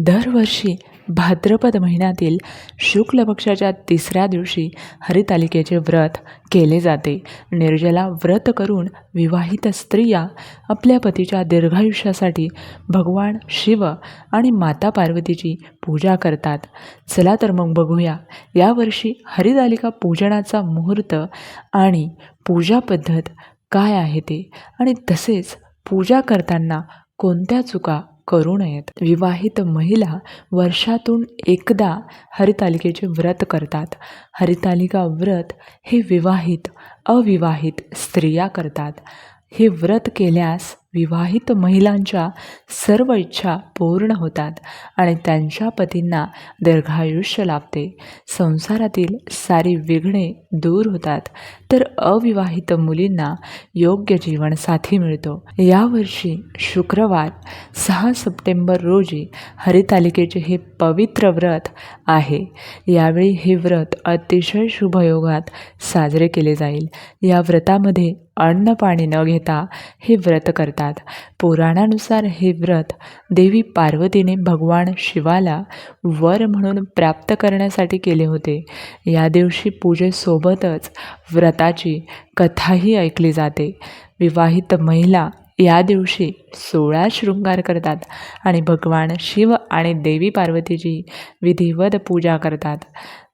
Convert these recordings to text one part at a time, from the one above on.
दरवर्षी भाद्रपद महिन्यातील शुक्ल पक्षाच्या तिसऱ्या दिवशी हरितालिकेचे व्रत केले जाते. निर्जला व्रत करून विवाहित स्त्रिया आपल्या पतीच्या दीर्घायुष्यासाठी भगवान शिव आणि माता पार्वतीची पूजा करतात. चला तर मग बघूया यावर्षी हरितालिका पूजनाचा मुहूर्त आणि पूजा पद्धत काय आहे ते? आणि तसेच पूजा करताना कोणत्या चुका करू नयेत. विवाहित महिला वर्षातून एकदा हरितालिकेचे व्रत करतात. हरितालिका व्रत हे विवाहित अविवाहित स्त्रिया करतात. हे व्रत केल्यास विवाहित महिलांच्या सर्व इच्छा पूर्ण होतात आणि त्यांच्या पतींना दीर्घायुष्य लाभते. संसारातील सारी विघ्ने दूर होतात. तर अविवाहित मुलींना योग्य जीवनसाथी मिळतो. यावर्षी शुक्रवार सहा सप्टेंबर रोजी हरितालिकेचे हे पवित्र व्रत आहे. यावेळी हे व्रत अतिशय शुभयोगात साजरे केले जाईल. या व्रतामध्ये अन्न पाणी न घेता हे व्रत करतात. पुराणानुसार हे व्रत देवी पार्वतीने भगवान शिवाला वर म्हणून प्राप्त करण्यासाठी केले होते. या दिवशी पूजेसोबतच व्रत व्रताची कथाही ऐकली जाते. विवाहित महिला या दिवशी सोळा शृंगार करतात आणि भगवान शिव आणि देवी पार्वतीची विधिवत पूजा करतात.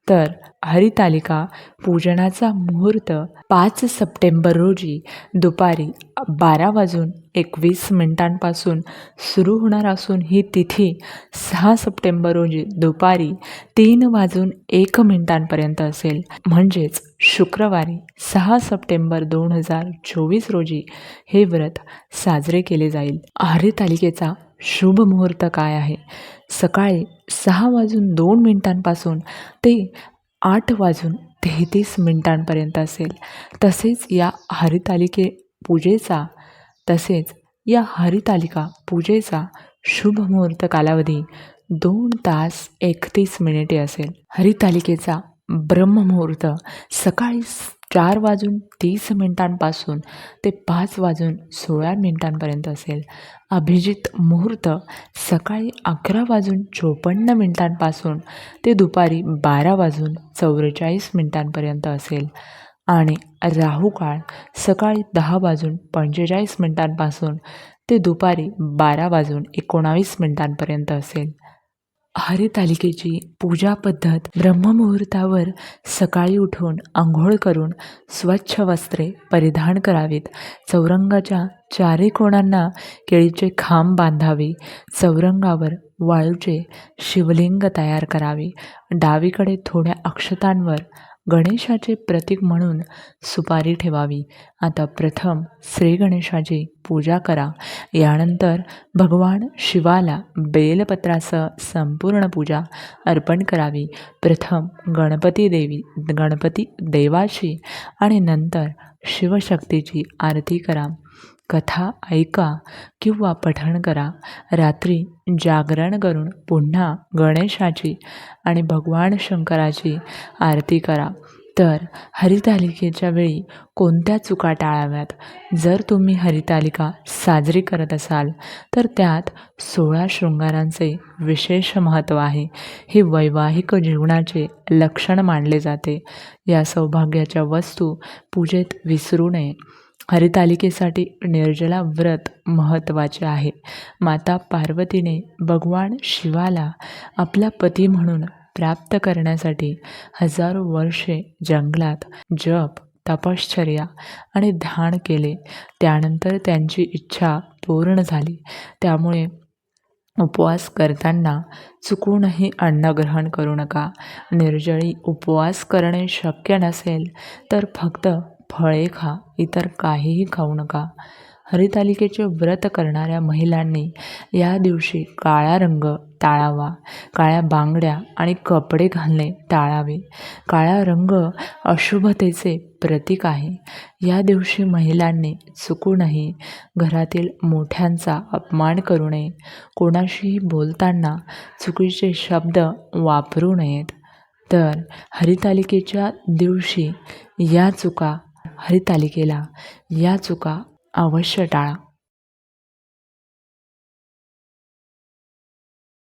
तर हरितालिका पूजनाचा मुहूर्त पाच सप्टेंबर रोजी दुपारी बारा वाजून एकवीस मिनिटांपासून सुरू होणार असून ही तिथी सहा सप्टेंबर रोजी दुपारी तीन वाजून एक मिनिटांपर्यंत असेल. म्हणजेच शुक्रवारी सहा सप्टेंबर दोन हजार चोवीस रोजी हे व्रत साजरे केले जाईल. हरितालिकेचा शुभ मुहूर्त काय आहे? सकाळी सहा वाजून दोन मिनिटांपासून ते आठ वाजून तेहतीस मिनिटांपर्यंत असेल. तसेच या हरितालिके पूजेचा तसेच या हरितालिका पूजेचा शुभ मुहूर्त कालावधी दोन तास एकतीस मिनिटे असेल. हरितालिकेचा ब्रह्ममुहूर्त सकाळी चार वाजून तीस मिनिटांपासून ते पाच वाजून सोळा मिनिटांपर्यंत असेल. अभिजित मुहूर्त सकाळी अकरा वाजून चोपन्न मिनिटांपासून ते दुपारी बारा वाजून चौवेचाळीस मिनिटांपर्यंत असेल. आणि राहू काळ सकाळी दहा वाजून पंचेचाळीस मिनिटांपासून ते दुपारी बारा वाजून एकोणावीस मिनिटांपर्यंत असेल. हरितालिकेची पूजा पद्धत ब्रह्ममुहूर्तावर सकाळी उठून आंघोळ करून स्वच्छ वस्त्रे परिधान करावीत. चौरंगाच्या चारी कोणांना केळीचे खांब बांधावे. चौरंगावर वाळूचे शिवलिंग तयार करावे. डावीकडे थोड्या अक्षतांवर गणेशाचे प्रतीक म्हणून सुपारी ठेवावी. आता प्रथम श्री गणेशाची पूजा करा. यानंतर भगवान शिवाला बेलपत्रासह संपूर्ण पूजा अर्पण करावी. प्रथम गणपती देवी गणपती देवाची आणि नंतर शिवशक्तीची आरती करा. कथा ऐका किंवा पठण करा. रात्री जागरण करून पुन्हा गणेशाची आणि भगवान शंकराची आरती करा. तर हरितालिकेच्या वेळी कोणत्या चुका टाळाव्यात? जर तुम्ही हरितालिका साजरी करत असाल तर त्यात सोळा शृंगारांचे विशेष महत्त्व आहे. हे वैवाहिक जीवनाचे लक्षण मानले जाते. या सौभाग्याच्या वस्तू पूजेत विसरू नये. हरितालिकेसाठी निर्जला व्रत महत्त्वाचे आहे. माता पार्वतीने भगवान शिवाला आपला पती म्हणून प्राप्त करण्यासाठी हजारो वर्षे जंगलात जप तपश्चर्या आणि ध्यान केले. त्यानंतर त्यांची इच्छा पूर्ण झाली. त्यामुळे उपवास करताना चुकूनही अन्न ग्रहण करू नका. निर्जळी उपवास करणे शक्य नसेल तर फक्त फळे खा इतर काहीही खाऊ नका. हरितालिकेचे व्रत करणाऱ्या महिलांनी या दिवशी काळा रंग टाळावा काळ्या बांगड्या आणि कपडे घालणे टाळावे. काळा रंग अशुभतेचे प्रतीक आहे. या दिवशी महिलांनी चुकूनही घरातील मोठ्यांचा अपमान करू नये. कोणाशीही बोलताना चुकीचे शब्द वापरू नयेत. तर हरितालिकेच्या दिवशी या चुका हरितालिकेला या चुका अवश्य टाळा.